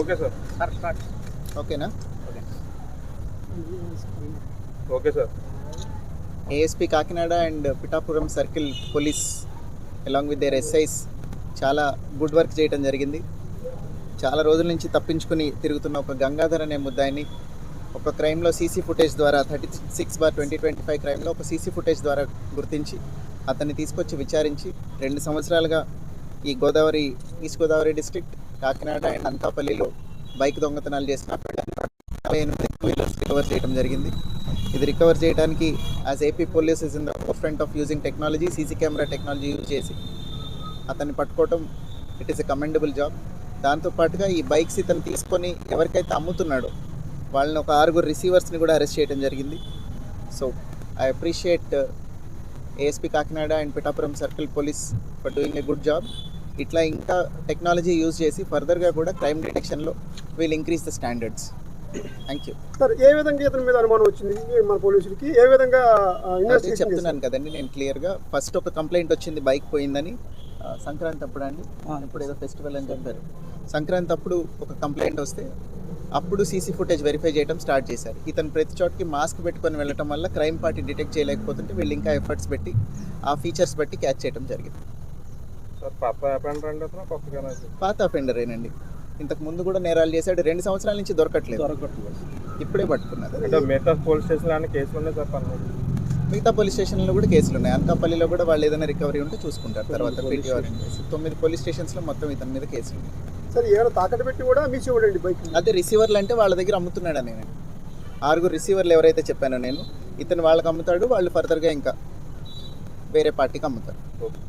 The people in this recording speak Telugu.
Okay sir. సార్ స్టార్ట్ ఓకేనా? Okay. Sir. ASP Kakinada and Pithapuram circle police along with their SIs చాలా గుడ్ వర్క్ చేయడం జరిగింది. చాలా రోజుల నుంచి తప్పించుకుని తిరుగుతున్న ఒక గంగాధర్ అనే ముద్దాయిని ఒక క్రైమ్లో సీసీ ఫుటేజ్ ద్వారా thirty six bar twenty twenty five క్రైమ్లో ఒక సీసీ ఫుటేజ్ ద్వారా గుర్తించి అతన్ని తీసుకొచ్చి విచారించి రెండు సంవత్సరాలుగా ఈ Godavari east Godavari district Kakinada and అనకాపల్లిలో బైక్ దొంగతనాలు చేసిన ఎనిమిది వీలర్స్ రికవర్ చేయడం జరిగింది. ఇది రికవర్ చేయడానికి as AP police is in the front of using technology CC camera technology use చేసి అతన్ని పట్టుకోవటం it is a commendable job దాంతోపాటుగా ఈ బైక్స్ ఇతను తీసుకొని ఎవరికైతే అమ్ముతున్నాడో వాళ్ళని ఒక ఆరుగురు రిసీవర్స్ని కూడా అరెస్ట్ చేయడం జరిగింది. So I appreciate ASP Kakinada and Pithapuram circle police for doing a good job ఇట్లా ఇంకా టెక్నాలజీ యూజ్ చేసి ఫర్దర్గా కూడా crime డిటెక్షన్లో we'll increase the standards thank you sir ఏ విధంగా ఇతని మీద అనుమానం వచ్చింది? మన పోలీసులకి ఏ విధంగా చెప్తున్నాను కదండి నేను క్లియర్గా ఫస్ట్ ఒక కంప్లైంట్ వచ్చింది బైక్ పోయిందని. సంక్రాంతి అప్పుడు అండి ఇప్పుడు ఏదో ఫెస్టివల్ అని చెప్పారు. సంక్రాంతి అప్పుడు ఒక కంప్లైంట్ వస్తే అప్పుడు సీసీ ఫుటేజ్ వెరిఫై చేయడం స్టార్ట్ చేశారు. ఇతను ప్రతి చోటకి మాస్క్ పెట్టుకొని వెళ్ళటం వల్ల క్రైమ్ పార్టీ డిటెక్ట్ చేయలేకపోతుంటే వీళ్ళు ఇంకా ఎఫర్ట్స్ పెట్టి ఆ ఫీచర్స్ బట్టి క్యాచ్ చేయడం జరిగింది. పాత అఫెండర్ ఏనండి. ఇంతకు ముందు కూడా నేరాలు చేశాడు రెండు సంవత్సరాల నుంచి దొరకట్లేదు. ఇప్పుడే పట్టుకున్నారు. మిగతా పోలీస్ స్టేషన్ కేసులు ఉన్నాయి సార్ మిగతా పోలీస్ స్టేషన్లో కూడా కేసులు ఉన్నాయి. అనకాపల్లిలో కూడా వాళ్ళు ఏదైనా రికవరీ ఉంటే చూసుకుంటారు. తర్వాత పీటీఆర్ తొమ్మిది పోలీస్ స్టేషన్స్లో మొత్తం ఇతని మీద కేసులు ఉన్నాయి. సార్ ఏమైనా తాకట్టు పెట్టి కూడా బైక్ అదే రిసీవర్లు అంటే వాళ్ళ దగ్గర అమ్ముతున్నాడు నేను. ఆరుగురు రిసీవర్లు ఎవరైతే చెప్పానో నేను ఇతను వాళ్ళకి అమ్ముతాడు వాళ్ళు ఫర్దర్గా ఇంకా వేరే పార్టీకి అమ్ముతారు. ఓకే.